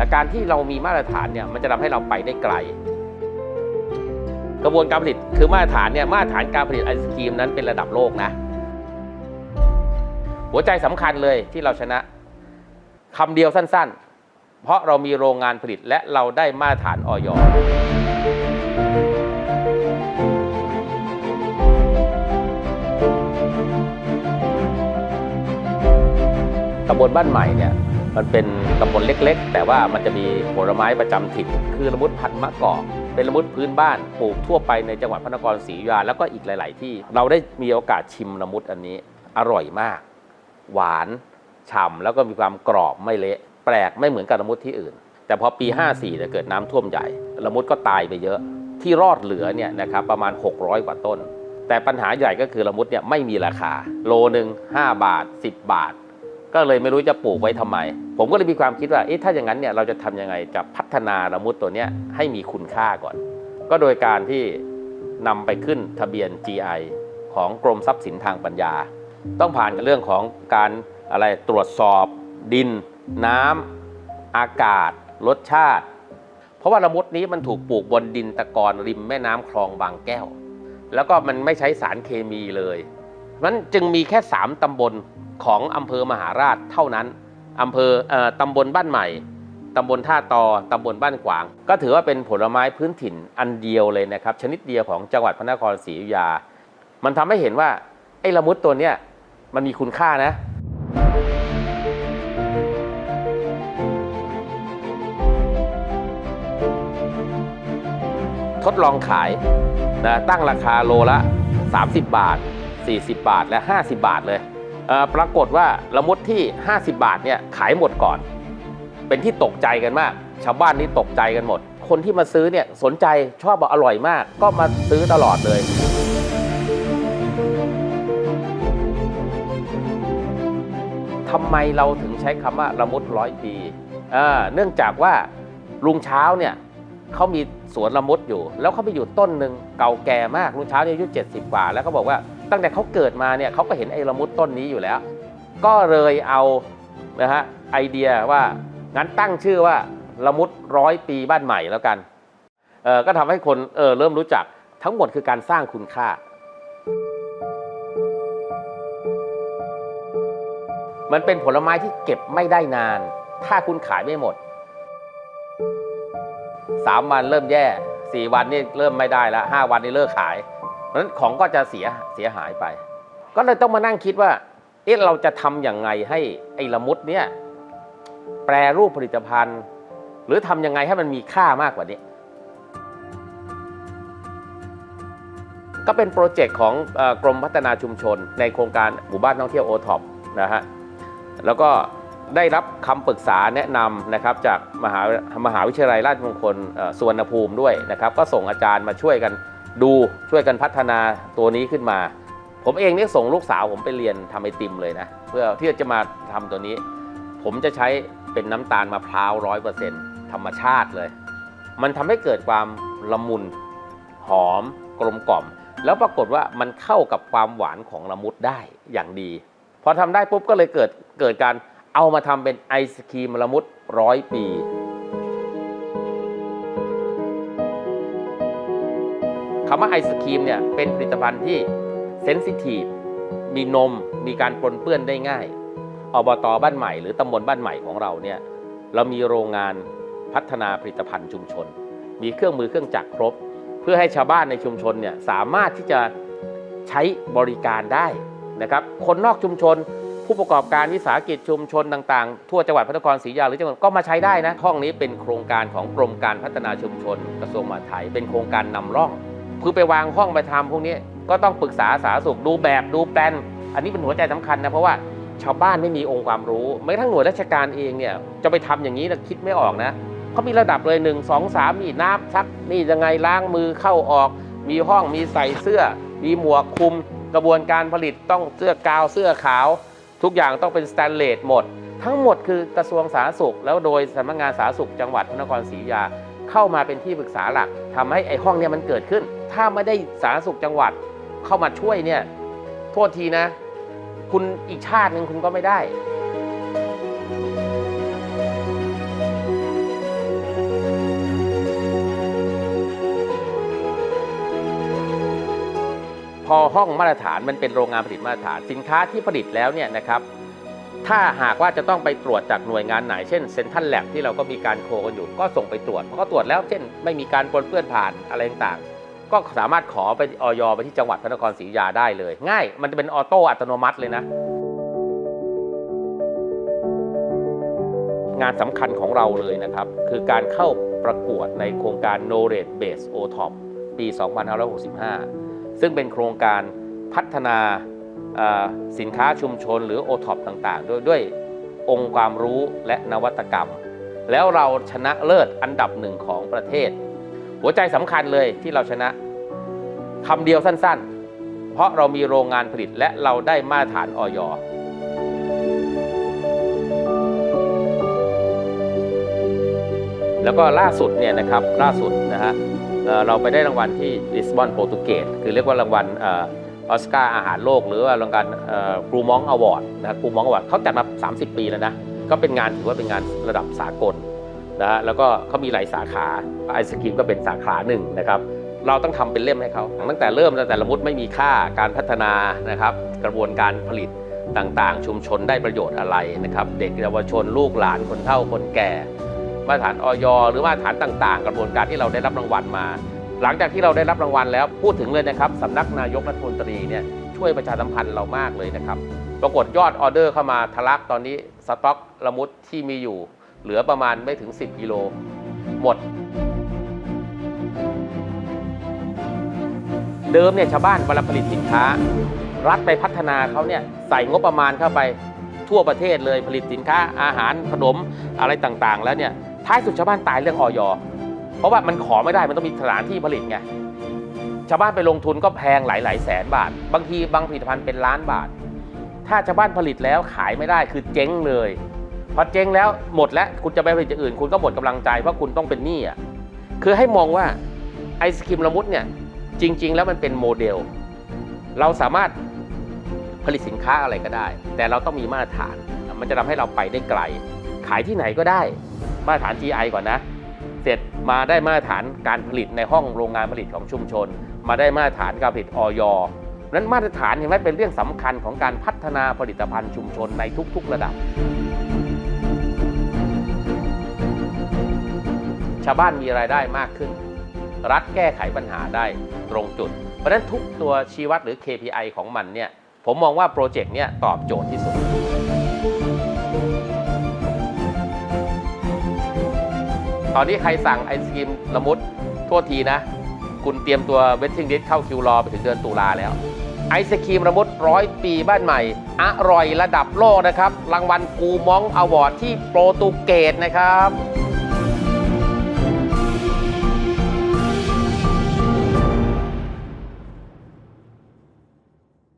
แต่การที่เรามีมาตรฐานเนี่ยมันจะทำให้เราไปได้ไกล กระบวนการผลิตคือมาตรฐานเนี่ยมาตรฐานการผลิตไอศครีมนั้นเป็นระดับโลกนะ หัวใจสำคัญเลยที่เราชนะคำเดียวสั้น ๆ เพราะเรามีโรงงานผลิตและเราได้มาตรฐานออยตำบลบ้านใหม่เนี่ย มันเป็นตำบลเล็กๆ แต่ว่ามันจะมีผลไม้ประจำถิ่นคือละมุดพันธุ์มะกอกเป็นละมุดพื้นบ้านปลูกทั่วไปในจังหวัดพระนครศรีอยุธยาแล้วก็อีกหลาย ๆ ที่ เราได้มีโอกาสชิมละมุดอันนี้ อร่อยมาก หวานฉ่ำแล้วก็มีความกรอบไม่เละ แปลกไม่เหมือนกับละมุดที่อื่น แต่พอปี 54เนี่ยเกิดน้ำท่วมใหญ่ละมุดก็ตายไปเยอะ ที่รอดเหลือเนี่ยนะครับประมาณ 600 กว่าต้น แต่ปัญหาใหญ่ก็คือละมุดเนี่ยไม่มีราคา โลหนึ่ง5บาท 10 บาท ก็เลยไม่รู้จะปลูกไว้ทำไม ผมก็เลยมีความคิดว่าเอ๊ะถ้าอย่างนั้นเนี่ยเราจะทำยังไงจะพัฒนาละมุดตัวเนี้ยให้มีคุณค่าก่อน ก็โดยการที่นำไปขึ้นทะเบียน GI ของกรมทรัพย์สินทางปัญญา ต้องผ่านเรื่องของการอะไรตรวจสอบดิน น้ำอากาศ รสชาติ เพราะว่าละมุดนี้มันถูกปลูกบนดินตะกอนริมแม่น้ำคลองบางแก้ว แล้วก็มันไม่ใช้สารเคมีเลย มันจึงมีแค่ 3ตำบลของอำเภอมหาราชเท่านั้นอำเภออ่อตำบลบ้านใหม่ตำบลท่าตอตำบลบ้านกวาง ก็ถือว่าเป็นผลไม้พื้นถิ่นอันเดียวเลยนะครับ ชนิดเดียวของจังหวัดพระนครศรีอยุธยา มันทำให้เห็นว่าไอ้ละมุดตัวเนี้ยมันมีคุณค่านะทดลองขายนะตั้งราคาโลละ 30 บาท 40 บาทและ 50 บาทเลยเปรากฏว่าละมุดที่ 50 บาทเนี่ยขายหมดก่อน เป็นที่ตกใจกันมาก ชาวบ้านนี่ตกใจกันหมด คนที่มาซื้อเนี่ยสนใจชอบบอกอร่อยมาก ก็มาซื้อตลอดเลยทำไมเราถึงใช้คำว่าละมุดร้อยปีเนื่องจากว่าลุงเช้าเนี่ยเขามีสวนละมุดอยู่ แล้วเขาไปอยู่ต้นหนึ่งเก่าแก่มากลุงเช้าเนี่ยอายุ 70 กว่า แล้วเขาบอกว่า ตั้งแต่เขาเกิดมาเนี่ยเขาก็เห็นไอ้ละมุดต้นนี้อยู่แล้ว ก็เลยเอานะฮะไอเดียว่างั้นตั้งชื่อว่าละมุดร้อยปีบ้านใหม่แล้วกันเออก็ทำให้คนเออเริ่มรู้จักทั้งหมดคือการสร้างคุณค่า มันเป็นผลไม้ที่เก็บไม่ได้นาน ถ้าคุณขายไม่หมดสามวันเริ่มแย่สี่วันนี่เริ่มไม่ได้แล้วห้าวันนี่เลิกขาย เพราะฉะนั้นของก็จะเสียเสียหายไป ก็เลยต้องมานั่งคิดว่าเอ๊ะเราจะทำอย่างไงให้ไอ้ละมุดเนี่ยแปรรูปผลิตภัณฑ์ หรือทำยังไงให้มันมีค่ามากกว่านี้ ก็เป็นโปรเจกต์ของอกรมพัฒนาชุมชน ในโครงการหมู่บ้านท่องเที่ยวโอท็อปนะฮะแล้วก็ได้รับคำปรึกษาแนะนำนะครับจากมหามหาวิทยาลัยราชมงคลสุวรรณภูมิด้วยนะครับ ก็ส่งอาจารย์มาช่วยกัน ดูช่วยกันพัฒนาตัวนี้ขึ้นมา ผมเองเนี่ยส่งลูกสาวผมไปเรียนทำไอติมเลยนะ เพื่อที่จะมาทำตัวนี้ ผมจะใช้เป็นน้ำตาลมะพร้าวร้อยเปอร์เซ็นต์ธรรมชาติเลย มันทำให้เกิดความละมุนหอมกลมกล่อม แล้วปรากฏว่ามันเข้ากับความหวานของละมุดได้อย่างดี พอทำได้ปุ๊บก็เลยเกิดเกิดการเอามาทำเป็นไอศครีมละมุดร้อยปี คำว่าไอศครีมเนี่ยเป็นผลิตภัณฑ์ที่เซนซิทีฟมีนมมีการปนเปื้อนได้ง่ายอบตบ้านใหม่ หรือตำบลบ้านใหม่ของเราเนี่ยเรามีโรงงานพัฒนาผลิตภัณฑ์ชุมชน มีเครื่องมือเครื่องจักรครบ เพื่อให้ชาวบ้านในชุมชนเนี่ยสามารถที่จะใช้บริการได้นะครับคนนอกชุมชน ผู้ประกอบการวิสาหกิจชุมชนต่างๆ ทั่วจังหวัดพระนครศรีอยุธยาหรือจังหวัดก็มาใช้ได้นะห้องนี้เป็นโครงการของกรมการพัฒนาชุมชนกระทรวงมหาดไทยเป็นโครงการนำร่อง คือไปวางห้องไปทำพวกนี้ก็ต้องปรึกษาสาธารณสุขดูแบบดูแปลน อันนี้เป็นหัวใจสำคัญนะเพราะว่าชาวบ้านไม่มีองค์ความรู้แม้กระทั่งหน่วยราชการเองเนี่ยจะไปทำอย่างนี้นะคิดไม่ออกนะเขามีระดับเลย1 2 3นี่น้ำซักนี่ยังไงล้างมือเข้าออก มีห้องมีใส่เสื้อ มีหมวกคลุม กระบวนการผลิตต้องเสื้อกาวเสื้อขาว ทุกอย่างต้องเป็นสแตนเลสหมด ทั้งหมดคือกระทรวงสาธารณสุข แล้วโดยสำนักงานสาธารณสุขจังหวัดพระนครศรีอยุธยาเข้ามาเป็นที่ปรึกษาหลักทำให้ไอ้ห้องเนี่ยมันเกิดขึ้น ถ้าไม่ได้สาธารณสุขจังหวัดเข้ามาช่วยเนี่ยโทษทีนะ คุณอีกชาติหนึ่งคุณก็ไม่ได้พอห้องมาตรฐานมันเป็นโรงงานผลิตมาตรฐานสินค้าที่ผลิตแล้วเนี่ยนะครับถ้าหากว่าจะต้องไปตรวจจากหน่วยงานไหน เช่นเซ็นทรัลแลบที่เราก็มีการโคกันอยู่ ก็ส่งไปตรวจพอตรวจแล้วเช่น ไม่มีการปนเปื้อนผ่านอะไรต่าง ก็สามารถขอไปออยไปที่จังหวัดพระนครศรีอยุธยาได้เลย ง่าย มันจะเป็นออโต้อัตโนมัติเลยนะ งานสำคัญของเราเลยนะครับ คือการเข้าประกวดในโครงการ Knowledge Base OTOP ปี 2565 ซึ่งเป็นโครงการพัฒนาสินค้าชุมชนหรือ OTOP ต่างๆ ด้วยด้วยองค์ความรู้และนวัตกรรม แล้วเราชนะเลิศอันดับหนึ่งของประเทศ หัวใจสำคัญเลยที่เราชนะคำเดียวสั้นๆ เพราะเรามีโรงงานผลิตและเราได้มาตรฐานออยแล้วก็ล่าสุดเนี่ยนะครับล่าสุดนะฮะเเราไปได้รางวัลที่ลิสบอนโปรตุเกสคือเรียกว่ารางวัลออสการ์อาหารโลก หรือว่ารางวัลกรูมองอวอร์ดนะกรูมองอวอร์ดเขาจัดมา 30 ปีแล้วนะ ก็เป็นงานถือว่าเป็นงานระดับสากล นะแล้วก็เขามีหลายสาขาไอศครีมก็เป็นสาขาหนึ่งนะครับเราต้องทำเป็นเล่มให้เขาตั้งแต่เริ่มตั้งแต่ละมุดไม่มีค่าการพัฒนานะครับ กระบวนการผลิตต่างๆ ชุมชนได้ประโยชน์อะไรนะครับ เด็กเยาวชนลูกหลานคนเฒ่าคนแก่ มาตรฐานออยหรือมาตรฐานต่าง ๆ กระบวนการที่เราได้รับรางวัลมา หลังจากที่เราได้รับรางวัลแล้วพูดถึงเลยนะครับสำนักนายกรัฐมนตรีเนี่ยช่วยประชาสัมพันธ์เรามากเลยนะครับ ปรากฏยอดออเดอร์เข้ามาทะลักตอนนี้สต็อกละมุดที่มีอยู่ เหลือประมาณไม่ถึง 10 กิโล หมด เดิมเนี่ยชาวบ้านเวลาผลิตสินค้า รัฐไปพัฒนาเขาเนี่ยใส่งบประมาณเข้าไปทั่วประเทศเลยผลิตสินค้าอาหารขนมอะไรต่างๆ แล้วเนี่ยท้ายสุดชาวบ้านตายเรื่องออยเพราะว่ามันขอไม่ได้มันต้องมีสถานที่ผลิตไงชาวบ้านไปลงทุนก็แพงหลายๆแสนบาท บางทีบางผลิตภัณฑ์เป็นล้านบาท ถ้าชาวบ้านผลิตแล้วขายไม่ได้คือเจ๊งเลย อเจ๊งแล้วหมดแล้วคุณจะไปผลิตอย่างอื่น คุณก็หมดกำลังใจเพราะคุณต้องเป็นหนี้อะคือให้มองว่าไอศครีมละมุดเนี่ยจริง ๆ แล้วมันเป็นโมเดล เราสามารถผลิตสินค้าอะไรก็ได้ แต่เราต้องมีมาตรฐาน มันจะทำให้เราไปได้ไกล ขายที่ไหนก็ได้ มาตรฐาน GI ก่อนนะ เสร็จมาได้มาตรฐานการผลิตในห้องโรงงานผลิตของชุมชน มาได้มาตรฐานการผลิตออยนั้นมาตรฐานเห็นไหมเป็นเรื่องสำคัญของการพัฒนาผลิตภัณฑ์ชุมชนในทุก ๆ ระดับาวบ้านมีรายได้มากขึ้น รัฐแก้ไขปัญหาได้ตรงจุด เพราะฉะนั้นทุกตัวชี้วัดหรือ KPI ของมันเนี่ยผมมองว่าโปรเจกต์เนี่ยตอบโจทย์ที่สุดตอนนี้ใครสั่งไอศกรีมละมุดโทษทีนะ คุณเตรียมตัวเวทติ้งลิสเข้าคิวรอไปถึงเดือนตุลาแล้ว ไอศครีมละมุดร้อยปีบ้านใหม่ อร่อยระดับโลกนะครับ รางวัลกูมองอวอร์ดที่โปรตุเกสนะครับ